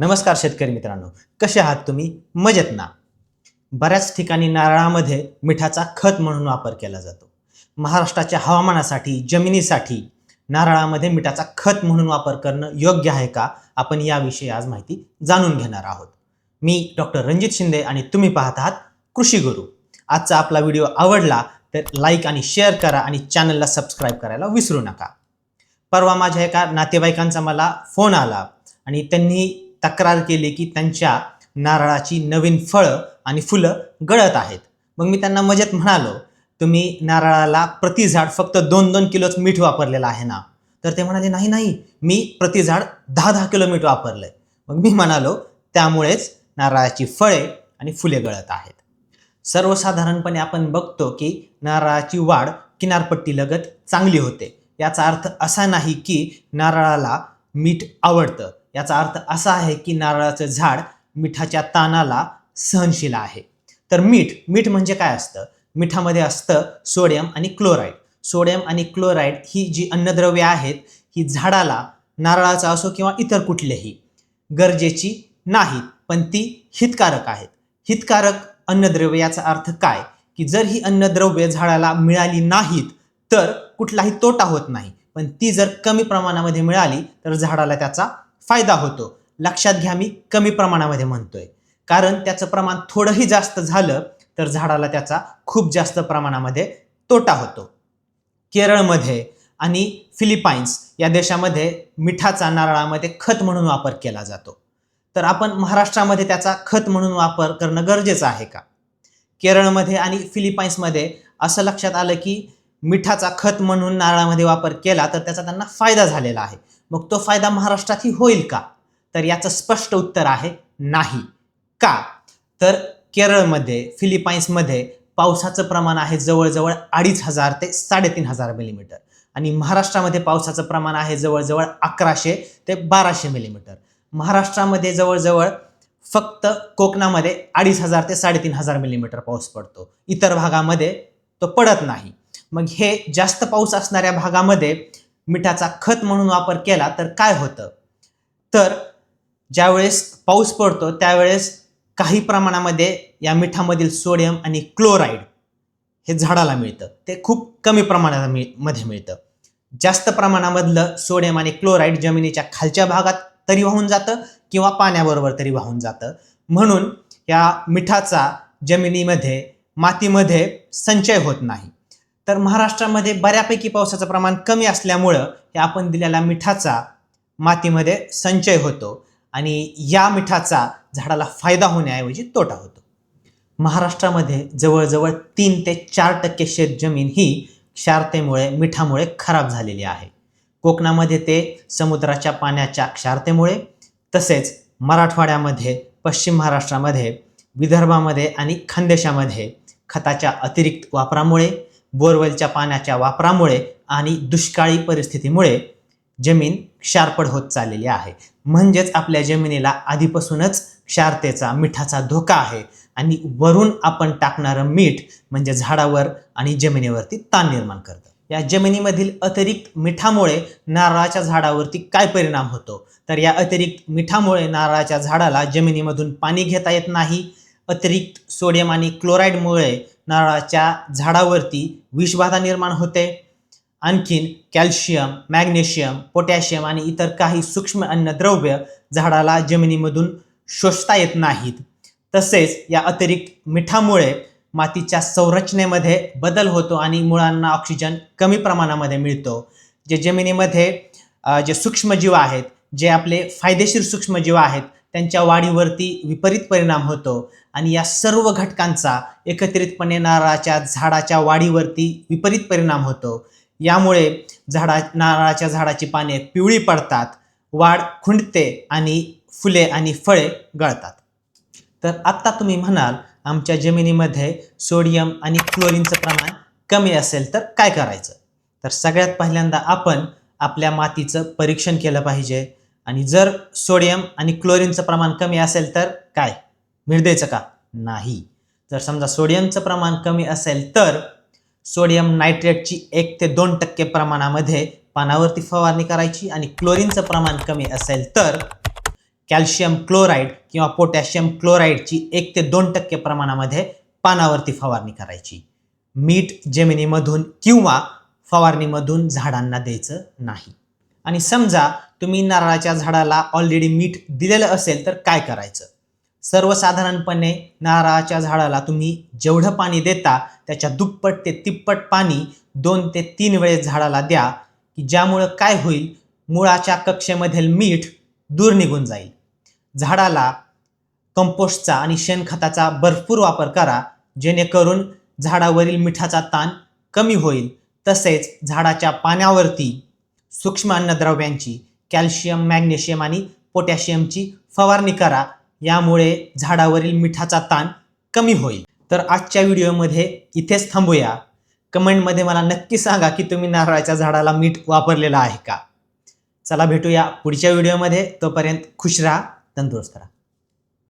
नमस्कार शेतकरी मित्रांनो. कसे आहात तुम्ही? मजेत ना? बऱ्याच ठिकाणी नारळामध्ये मिठाचा खत म्हणून वापर केला जातो. महाराष्ट्राच्या हवामानासाठी जमिनीसाठी नारळामध्ये मिठाचा खत म्हणून वापर करणं योग्य आहे का? आपण याविषयी आज माहिती जाणून घेणार आहोत. मी डॉक्टर रणजित शिंदे आणि तुम्ही पाहत आहात कृषी गुरु. आजचा आपला व्हिडिओ आवडला तर लाईक आणि शेअर करा आणि चॅनलला सबस्क्राईब करायला विसरू नका. परवा माझ्या एका नातेवाईकांचा मला फोन आला आणि त्यांनी तक्रार केली की त्यांच्या नारळाची नवीन फळं आणि फुलं गळत आहेत. मग मी त्यांना मजेत म्हणालो तुम्ही नारळाला प्रति झाड फक्त दोन दोन किलोच मीठ वापरलेलं आहे ना? तर ते म्हणाले नाही नाही मी प्रति झाड दहा दहा किलो मीठ वापरलंय. मग मी म्हणालो त्यामुळेच नारळाची फळे आणि फुले गळत आहेत. सर्वसाधारणपणे आपण बघतो की नारळाची वाढ किनारपट्टीलगत चांगली होते. याचा अर्थ असा नाही की नारळाला मीठ आवडतं. याचा अर्थ असा आहे की नारळाचं झाड मिठाच्या ताणाला सहनशील आहे. तर मीठ मीठ म्हणजे काय असतं? मिठामध्ये असतं सोडियम आणि क्लोराईड. सोडियम आणि क्लोराईड ही जी अन्नद्रव्ये आहेत ही झाडाला नारळाचा असो किंवा इतर कुठलेही गरजेची नाहीत पण ती हितकारक आहेत. हितकारक अन्नद्रव्य याचा अर्थ काय? की जर ही अन्नद्रव्ये झाडाला मिळाली नाहीत तर कुठलाही तोटा होत नाही. पण ती जर कमी प्रमाणामध्ये मिळाली तर झाडाला त्याचा फायदा होतो. लक्षात घ्या मी कमी प्रमाणामध्ये म्हणतोय. कारण त्याचं प्रमाण थोडंही जास्त झालं तर झाडाला त्याचा खूप जास्त प्रमाणामध्ये तोटा होतो. केरळमध्ये आणि फिलिपाईन्स या देशामध्ये मिठाचा नारळामध्ये खत म्हणून वापर केला जातो. तर आपण महाराष्ट्रामध्ये त्याचा खत म्हणून वापर करणं गरजेचं आहे का? केरळमध्ये आणि फिलिपाईन्समध्ये असं लक्षात आलं की मिठाचा खत म्हणून नारळामध्ये वापर केला तर त्याचा त्यांना फायदा झालेला आहे. मग तो फायदा महाराष्ट्रातही होईल का? तर याचं स्पष्ट उत्तर आहे नाही. का? तर केरळमध्ये फिलिपाईन्समध्ये पावसाचं प्रमाण आहे जवळजवळ अडीच हजार ते साडेतीन हजार मिलीमीटर. आणि महाराष्ट्रामध्ये पावसाचं प्रमाण आहे जवळजवळ अकराशे ते बाराशे मिलीमीटर. महाराष्ट्रामध्ये जवळजवळ फक्त कोकणामध्ये अडीच हजार ते साडेतीन हजार मिलीमीटर पाऊस पडतो. इतर भागामध्ये तो पडत नाही. मग हे जास्त पाऊस असणाऱ्या भागामध्ये मिठाचा खत म्हणून वापर केला तर काय होतं? तर ज्यावेळेस पाऊस पडतो त्यावेळेस काही प्रमाणामध्ये या मिठामधील सोडियम आणि क्लोराईड हे झाडाला मिळतं. ते खूप कमी प्रमाणात मिळमध्ये मिळतं. जास्त प्रमाणामधलं सोडियम आणि क्लोराईड जमिनीच्या खालच्या भागात तरी वाहून जातं किंवा पाण्याबरोबर तरी वाहून जातं. म्हणून या मिठाचा जमिनीमध्ये मातीमध्ये संचय होत नाही. तर महाराष्ट्रामध्ये बऱ्यापैकी पावसाचं प्रमाण कमी असल्यामुळं हे आपण दिलेल्या मिठाचा मातीमध्ये संचय होतो आणि या मिठाचा झाडाला फायदा होण्याऐवजी तोटा होतो. महाराष्ट्रामध्ये जवळजवळ तीन ते चार टक्के शेत जमीन ही क्षारतेमुळे मिठामुळे खराब झालेली आहे. कोकणामध्ये ते समुद्राच्या पाण्याच्या क्षारतेमुळे तसेच मराठवाड्यामध्ये पश्चिम महाराष्ट्रामध्ये विदर्भामध्ये आणि खानदेशामध्ये खताच्या अतिरिक्त वापरामुळे बोरवेलच्या पाण्याच्या वापरामुळे आणि दुष्काळी परिस्थितीमुळे जमीन क्षारपड होत चाललेली आहे. म्हणजेच आपल्या जमिनीला आधीपासूनच क्षारतेचा मिठाचा धोका आहे आणि वरून आपण टाकणारं मीठ म्हणजे झाडावर आणि जमिनीवरती ताण निर्माण करतं. या जमिनीमधील अतिरिक्त मिठामुळे नारळाच्या झाडावरती काय परिणाम होतो? तर या अतिरिक्त मिठामुळे नारळाच्या झाडाला जमिनीमधून पाणी घेता येत नाही. अतिरिक्त सोडियम आणि क्लोराईडमुळे नारळाच्या झाडावरती विषबाधा निर्माण होते. आणखीन कॅल्शियम मॅग्नेशियम पोटॅशियम आणि इतर काही सूक्ष्म अन्नद्रव्य झाडाला जमिनीमधून शोषता येत नाहीत. तसेच या अतिरिक्त मिठामुळे मातीच्या संरचनेमध्ये बदल होतो आणि मुळांना ऑक्सिजन कमी प्रमाणामध्ये मिळतो. जे जमिनीमध्ये जे सूक्ष्मजीव आहेत जे आपले फायदेशीर सूक्ष्मजीव आहेत त्यांच्या वाढीवरती विपरीत परिणाम होतो. आणि या सर्व घटकांचा एकत्रितपणे नारळाच्या झाडाच्या वाढीवरती विपरीत परिणाम होतो. यामुळे झाडा नारळाच्या झाडाची पाने पिवळी पडतात वाढ खुंटते आणि फुले आणि फळे गळतात. तर आत्ता तुम्ही म्हणाल आमच्या जमिनीमध्ये सोडियम आणि क्लोरीनचं प्रमाण कमी असेल तर काय करायचं? तर सगळ्यात पहिल्यांदा आपण आपल्या मातीचं परीक्षण केलं पाहिजे. आणि जर सोडियम आणि क्लोरीनचं प्रमाण कमी असेल तर काय? द्यायचं का? नाही. जर समजा सोडियमचं प्रमाण कमी असेल तर सोडियम नायट्रेटची एक ते दोन टक्के प्रमाणामध्ये पानावरती फवारणी करायची आणि क्लोरीनचं प्रमाण कमी असेल तर कॅल्शियम क्लोराईड किंवा पोटॅशियम क्लोराईडची एक ते दोन टक्के प्रमाणामध्ये पानावरती फवारणी करायची. मीठ जमिनीमधून किंवा फवारणीमधून झाडांना द्यायचं नाही. आणि समजा तुम्ही नारळाच्या झाडाला ऑलरेडी मीठ दिलेलं असेल तर काय करायचं? सर्वसाधारणपणे नारळाच्या झाडाला तुम्ही जेवढं पाणी देता त्याच्या दुप्पट ते तिप्पट पाणी दोन ते तीन वेळेस झाडाला द्या की ज्यामुळं काय होईल? मुळाच्या कक्षेमधील मीठ दूर निघून जाईल. झाडाला कंपोस्टचा आणि शेणखताचा भरपूर वापर करा जेणेकरून झाडावरील मिठाचा ताण कमी होईल. तसेच झाडाच्या पाण्यावरती सूक्ष्म अन्नद्रव्यांची कॅल्शियम मॅग्नेशियम आणि पोटॅशियमची फवारणी करा यामुळे झाडावरील मिठाचा ताण कमी होईल. तर आजच्या व्हिडिओमध्ये इथेच थांबूया. कमेंटमध्ये मला नक्की सांगा की तुम्ही नारळाच्या झाडाला मीठ वापरलेलं आहे का? चला भेटूया पुढच्या व्हिडिओमध्ये. तोपर्यंत खुश राहा तंदुरुस्त राहा.